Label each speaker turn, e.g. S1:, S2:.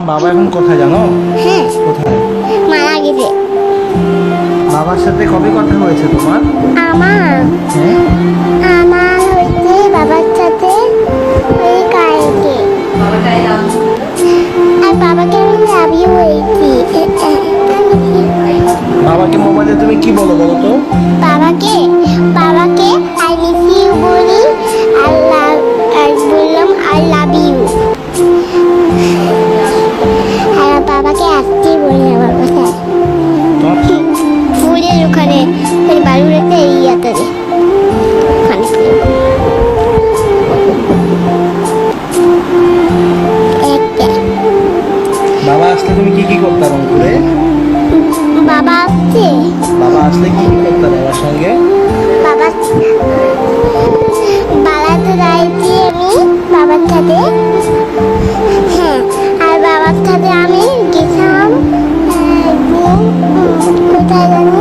S1: বাবা এখন কোথায় জানো?
S2: হ্যাঁ।
S1: কোথায়?
S2: মারা গেছে।
S1: বাবার সাথে কবে কথা হয়েছে তোমার?
S2: আমার?
S1: হ্যাঁ।
S2: আমার বাবার সাথে ওই কালকে। আর বাবাকে আমি লাভ ইউ হয়েছি
S1: বাবাকে মোবাইলে তুমি কি বলো বলো তো?
S2: বাবাকে? ইয়াতে একটা।
S1: বাবা আসলে তুমি কি কি করতে রংপুরে?
S2: বাবা আসছে।
S1: বাবা আসলে কি কি করতে বাবার সঙ্গে?
S2: বাবা বাবাতে যাইছি আমি বাবার সাথে। হ্যাঁ আর বাবার সাথে আমি গেছিলাম কোথায় জানি?